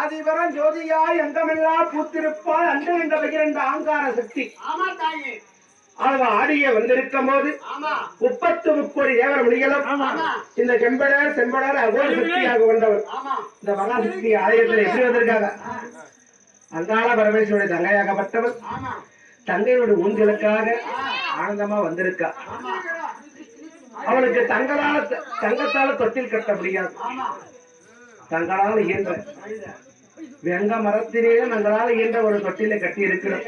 ஆதிபரம் ஜோதியாய் அங்கமெல்லாம் பூத்திருப்பால் அன்று என்ற பகிரண்ட ஆங்கார சக்தி. ஆமா தாயே. அவ ஆடிய வந்திருக்கும் போது முப்பத்து முக்கோடி தேவர முடிகளும் இந்த செம்படர் செம்படர் அகோர சக்தியாக வந்தவர். ஆமா. இந்த மகாசக்தி ஆலயத்தில் எப்படி வந்திருக்காங்க? அங்காள பரமேஸ்வருடைய தங்கையாகப்பட்டவர். தங்கையோட ஊஞ்சலுக்காக ஆனந்தமா வந்திருக்கா. அவளுக்கு தங்களால தங்கத்தால தொட்டில் கட்ட முடியாது. தங்களால் இயன்ற வெங்க மரத்திலேயே தங்களால் இயன்ற ஒரு தொட்டிலை கட்டி இருக்கிறோம்.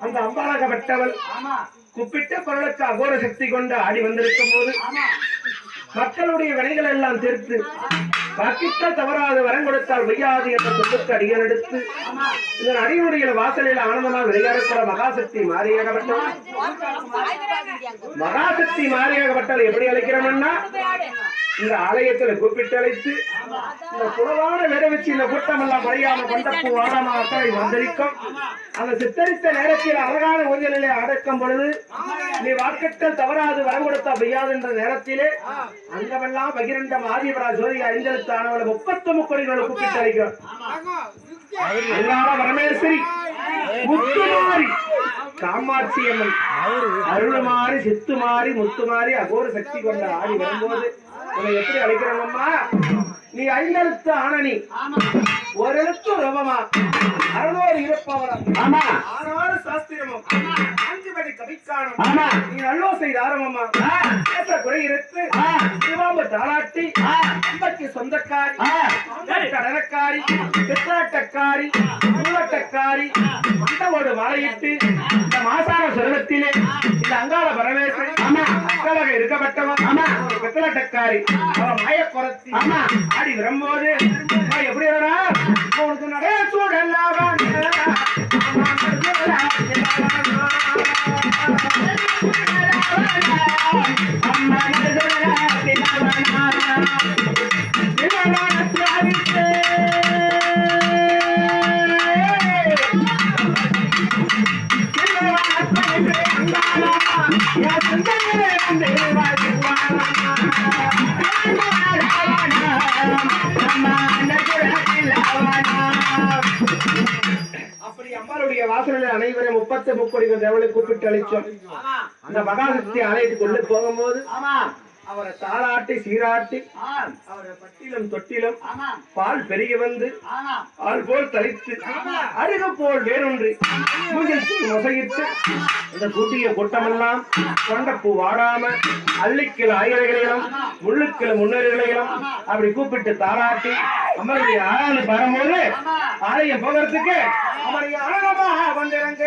அந்த அம்பாளாகப்பட்டவள் பட்டவள் குப்பிட்ட பொருளுக்கு அகோர சக்தி கொண்டு ஆடி வந்திருக்கும் போது மக்களுடைய வினைகள் எல்லாம் தீர்த்து வாக்கிட்ட தவறாது வரம் கொடுத்தால் வையாது என்ற சொல்லுக்கு அடியல் எடுத்து இதன் அடியுடைய வாசலில் ஆனந்தமாக விளையாடப்பட மகாசக்தி மாறியாகப்பட்டவள் மகாசக்தி மாறியாகப்பட்டவள் எப்படி அழைக்கிறோம்னா இந்த ஆலயத்துல கூப்பிட்டு அழைத்து இந்த குளவான வேற வச்சு இந்த கூட்டம் எல்லாம் மறையாம கொண்டப்பு அக்கறை வந்திருக்கும். அந்த சித்தரித்த நேரத்தில் அழகான ஊஞ்சலிலே அடக்கும் பொழுது நீ வாக்கெட்டல் தவறாது வரம் கொடுத்த வையாது என்ற நேரத்திலே அங்கமெல்லாம் பகிரண்டம் ஆதிபரா ஜோதி ஐந்தெழுத்தானவளை முப்பத்து முக்கோடிகளை கூப்பிட்டு அழைக்கிறோம் அல்லாத பரமேஸ்வரி முத்துமாரி காமாட்சி அம்மன். அருளுமாறி சித்துமாரி முத்துமாரி அகோர சக்தி கொண்ட ஆடி வரும்போது உன்னை எப்படி அழைக்கிறோம்மா நீ ஐந்தெழுத்து ஆனனி ஆமா. ஒரு எழுத்து ரவமா அறுநூறு இருப்பவரம் ஆமா. ஆறாறு சாஸ்திரமும். அஞ்சுபடி கவிக்கானம். ஆமா. நீ நல்லோசை தாரமம்மா பேச குறை ஆ. சிவாம்பு தாளாட்டி. அம்பக்கு சொந்தக்காரி. கடனக்காரி பித்தாட்டக்காரி பூவட்டக்காரி மண்டவோடு மாலையிட்டு இந்த மாசான சொர்க்கத்திலே இந்த அங்காள பரமேஸ்வரி ஆமா. மக்களாக இருக்கப்பட்டவன் ஆமா. ஒரு பித்தளட்டக்காரி அவன் மாய ஆமா. ஆடி வரும்போது எப்படி வரா உனக்கு அப்படி அம்மாளுடைய வாசலில் அனைவரும் முப்பத்து முப்படி தேவலை கூப்பிட்டு அழைச்சோம். அந்த மகாசக்தி ஆலயத்துக்குள்ள போகும்போது ஆமா அவரை தாளாட்டி சீராட்டி அவரை பட்டிலும் தொட்டிலும் பால் பெருகி வந்து ஆள் போல் தளித்து அருக போல் வேறொன்று மொசையிட்டு இந்த கூட்டிய கூட்டமெல்லாம் கொண்டப்பூ வாடாம அள்ளிக்கில ஆயிரங்களையும் முள்ளுக்கில முன்னேறுகளையும் அப்படி கூப்பிட்டு தாளாட்டி அம்மனுடைய ஆளு வரும்போது ஆலயம் போகிறதுக்கு அவருடைய அழகமா வந்திருங்க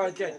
சரி.